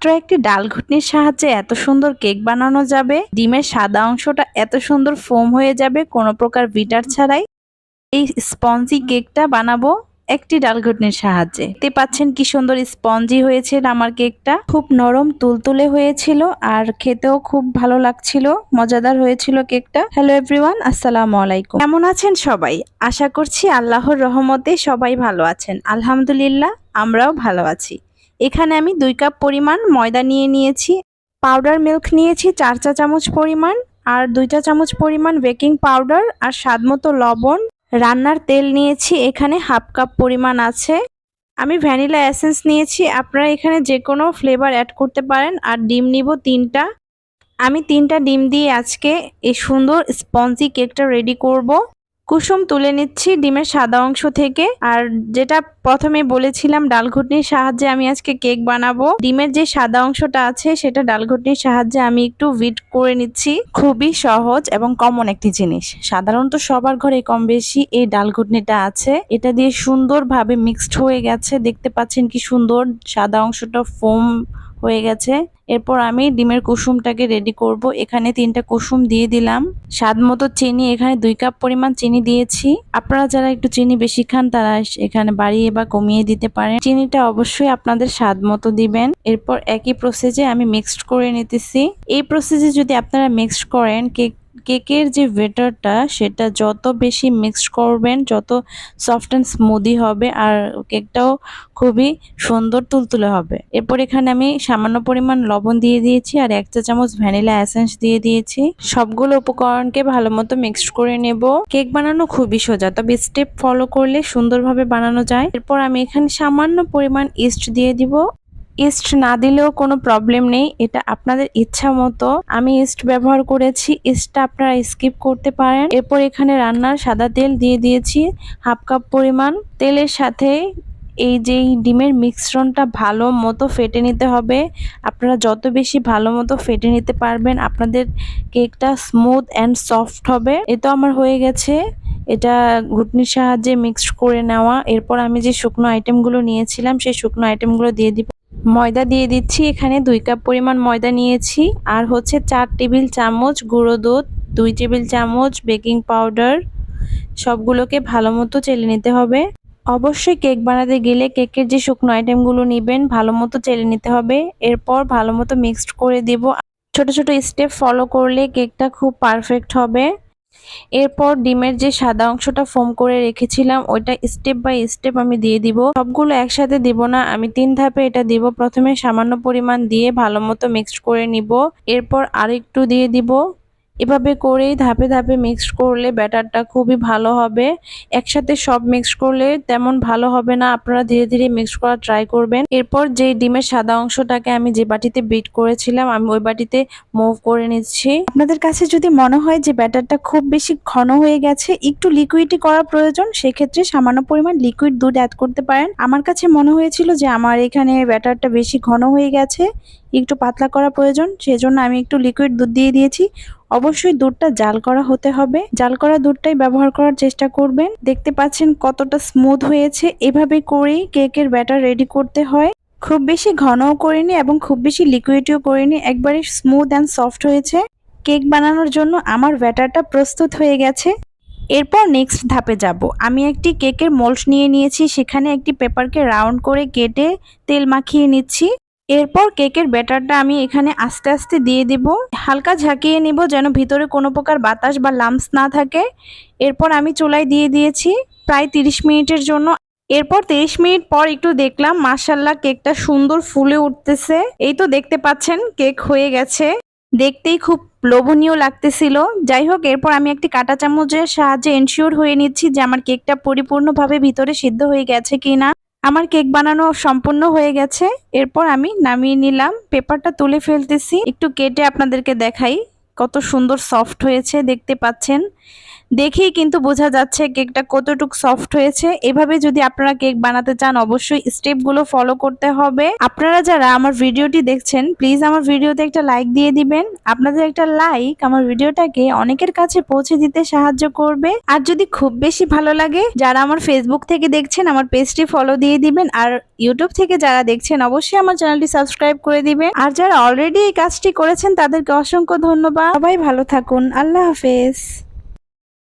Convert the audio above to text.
মাত্র একটি ডাল ঘুটনির সাহায্যে এত সুন্দর কেক বানানো যাবে? ডিমের সাদা অংশটা এত সুন্দর ফোম হয়ে যাবে, কোনো প্রকার বিটার ছাড়াই। এই স্পঞ্জি কেকটা বানাবো একটি ডাল ঘুটনির সাহায্যে। দেখতে পাচ্ছেন কি সুন্দর স্পঞ্জি হয়েছে আমার কেকটা। খুব নরম, তুলতুলে হয়েছিল আর খেতেও খুব ভালো লাগছিল, মজাদার হয়েছিল কেকটা। হ্যালো এভরিওয়ান আসসালামু আলাইকুম। কেমন আছেন সবাই? আশা করছি আল্লাহর রহমতে সবাই ভালো আছেন। আলহামদুলিল্লাহ, আমরাও ভালো আছি। এখানে আমি দুই কাপ পরিমাণ ময়দা নিয়ে নিয়েছি পাউডার মিল্ক নিয়েছি চার চা চামচ পরিমাণ, আর দুইটা চামচ পরিমাণ বেকিং পাউডার আর স্বাদমতো লবণ। রান্নার তেল নিয়েছি, এখানে হাফ কাপ পরিমাণ আছে। আমি ভ্যানিলা এসেন্স নিয়েছি, আপনারা এখানে যে কোনো ফ্লেভার অ্যাড করতে পারেন, আর ডিম নিব তিনটা। আমি তিনটা ডিম দিয়ে আজকে এই সুন্দর স্পঞ্জি কেকটা রেডি করব। কুসুম তুলে নিচ্ছি ডিমের সাদা অংশ থেকে। আর যেটা প্রথমে বলেছিলাম ডাল ঘুটনির সাহায্যে আমি আজকে কেক বানাবো। ডিমের যে সাদা অংশটা আছে, সেটা ডাল ঘুটনির সাহায্যে আমি একটু ভিট করে নিচ্ছি। খুবই সহজ এবং কমন একটি জিনিস। সাধারণত সবার ঘরে কম বেশি এই ডাল ঘুটনিটা আছে। এটা দিয়ে সুন্দরভাবে মিক্সড হয়ে গেছে। দেখতে পাচ্ছেন কি সুন্দর সাদা অংশটা ফোম হয়ে গেছে। এরপর আমি ডিমের কুসুমটাকে রেডি করব। এখানে তিনটা কুসুম দিয়ে দিলাম। স্বাদ মতো চিনি, এখানে দুই কাপ পরিমাণ চিনি দিয়েছি। আপনারা যারা একটু চিনি বেশি খান, তারা এখানে বাড়িয়ে বা কমিয়ে দিতে পারেন। চিনিটা অবশ্যই আপনাদের স্বাদ মতো দিবেন। এরপর একই প্রসেসে আমি মিক্সড করে নিতেছি। এই প্রসেসে যদি আপনারা মিক্সড করেন কেক কেকের যে ভেটারটা সেটা যত বেশি মিক্সড করবেন, যত সফট অ্যান্ড স্মুদি হবে, আর কেকটাও খুবই সুন্দর তুলতুলে হবে। এরপর এখানে আমি সামান্য পরিমাণ লবণ দিয়ে দিয়েছি, আর এক চা চামচ ভ্যানিলা এসেন্স দিয়ে দিয়েছি। সবগুলো উপকরণকে ভালো মতো মিক্সড করে নেব। কেক বানানো খুবই সোজা, তবে স্টেপ ফলো করলে সুন্দরভাবে বানানো যায়। এরপর আমি এখানে সামান্য পরিমাণ ইস্ট দিয়ে দিব। ইস্ট না দিলেও কোনো প্রবলেম নেই, এটা আপনাদের ইচ্ছা মতো। আমি ইস্ট ব্যবহার করেছি, ইস্টটা আপনারা স্কিপ করতে পারেন। এরপর এখানে রান্নার সাদা তেল দিয়ে দিয়েছি, হাফ কাপ পরিমাণ। তেলের সাথে এই যে ডিমের মিশ্রণটা ভালো মতো ফেটে নিতে হবে। আপনারা যত বেশি ভালো মতো ফেটে নিতে পারবেন, আপনাদের কেকটা স্মুথ অ্যান্ড সফট হবে। এ তো আমার হয়ে গেছে। এটা ঘুটনির সাহায্যে মিক্সড করে নেওয়া। এরপর আমি যে শুকনো আইটেমগুলো নিয়েছিলাম, সেই শুকনো আইটেমগুলো দিয়ে দিব। ময়দা দিয়ে দিচ্ছি, এখানে দুই কাপ পরিমাণ ময়দা নিয়েছি। আর হচ্ছে চার টেবিল চামচ গুঁড়ো দুধ, দুই টেবিল চামচ বেকিং পাউডার, সবগুলোকে ভালো মতো চেলে নিতে হবে। অবশ্যই কেক বানাতে গেলে কেকের যে শুকনো আইটেমগুলো নেবেন, ভালো মতো চেলে নিতে হবে। এরপর ভালো মতো মিক্সড করে দেব। ছোট ছোট স্টেপ ফলো করলে কেকটা খুব পারফেক্ট হবে। এরপর ডিমের যে সাদা অংশটা ফোম করে রেখেছিলাম, ওইটা স্টেপ বাই স্টেপ আমি দিয়ে দিব। সবগুলো একসাথে দিব না, আমি তিন ধাপে এটা দিব। প্রথমে সামান্য পরিমাণ দিয়ে ভালো মতো মিক্সড করে নিব। এরপর আর একটু দিয়ে দিব। এভাবে করেই ধাপে ধাপে মিক্সড করলে ব্যাটারটা খুবই ভালো হবে। একসাথে সব মিক্স করলে তেমন ভালো হবে না, আপনারা ধীরে ধীরে মিক্স করা ট্রাই করবেন। এরপর যে ডিমের সাদা অংশটাকে আমি যে বাটিতে বিট করেছিলাম, আমি ওই বাটিতে মুভ করে নিচ্ছি। আপনাদের কাছে যদি মনে হয় যে ব্যাটারটা খুব বেশি ঘন হয়ে গেছে, একটু লিকুইডই করা প্রয়োজন, সেক্ষেত্রে সামান্য পরিমাণ লিকুইড দুধ অ্যাড করতে পারেন। আমার কাছে মনে হয়েছিল যে আমার এখানে ব্যাটারটা বেশি ঘন হয়ে গেছে। একটু পাতলা করা প্রয়োজন, সেজন্য আমি একটু লিকুইড দুধ দিয়ে দিয়েছি। অবশ্যই দুধটা জাল করা হতে হবে। জাল করা দুধটাই ব্যবহার করার চেষ্টা করবেন। দেখতে পাচ্ছেন কতটা স্মুথ হয়েছে। এভাবে করেই কেকের ব্যাটার রেডি করতে হয়। খুব বেশি ঘনও করিনি এবং খুব বেশি লিকুইডও করিনি। একবারে স্মুথ অ্যান্ড সফট হয়েছে। কেক বানানোর জন্য আমার ব্যাটারটা প্রস্তুত হয়ে গেছে। এরপর নেক্সট ধাপে যাব। আমি একটি কেকের মোল্ড নিয়ে নিয়েছি। সেখানে একটি পেপারকে রাউন্ড করে কেটে তেল মাখিয়ে নিচ্ছি। এরপর কেকের ব্যাটারটা আমি এখানে আস্তে আস্তে দিয়ে দিব। হালকা ঝাঁকিয়ে নিব যেন ভিতরে কোনো প্রকার বাতাস বা লাম্পস না থাকে। এরপর আমি চুলায় দিয়ে দিয়েছি প্রায় তিরিশ মিনিটের জন্য। এরপর তিরিশ মিনিট পর একটু দেখলাম মার্শাল্লাহ কেকটা সুন্দর ফুলে উঠতেছে। এই তো দেখতে পাচ্ছেন, কেক হয়ে গেছে। দেখতেই খুব লোভনীয় লাগতেছিল। যাই হোক, এরপর আমি একটি কাটা চামচের সাহায্যে এনশিওর হয়ে নিচ্ছি যে আমার কেকটা পরিপূর্ণভাবে ভিতরে সিদ্ধ হয়ে গেছে কিনা। আমার কেক বানানো সম্পূর্ণ হয়ে গেছে। এরপর আমি নামিয়ে নিলাম। পেপারটা তুলে ফেলতেছি। একটু কেটে আপনাদেরকে দেখাই কত সুন্দর সফট হয়েছে, দেখতে পাচ্ছেন। দেখেই কিন্তু বোঝা যাচ্ছে কেকটা কতটুকু সফট হয়েছে। এভাবে যদি আপনারা কেক বানাতে চান, অবশ্যই স্টেপগুলো ফলো করতে হবে। আপনারা যারা আমার ভিডিওটি দেখছেন প্লিজ আমার ভিডিওতে একটা লাইক দিয়ে দিবেন। আপনাদের একটা লাইক আমার ভিডিওটাকে অনেকের কাছে পৌঁছে দিতে সাহায্য করবে। আর যদি খুব বেশি ভালো লাগে, যারা আমার ফেসবুক থেকে দেখছেন, আমার পেজটি ফলো দিয়ে দিবেন। আর ইউটিউব থেকে যারা দেখছেন, অবশ্যই আমার চ্যানেলটি সাবস্ক্রাইব করে দিবেন। আর যারা অলরেডি এই কাজটি করেছেন, তাদেরকে অসংখ্য ধন্যবাদ। সবাই ভালো থাকুন। আল্লাহ হাফেজ।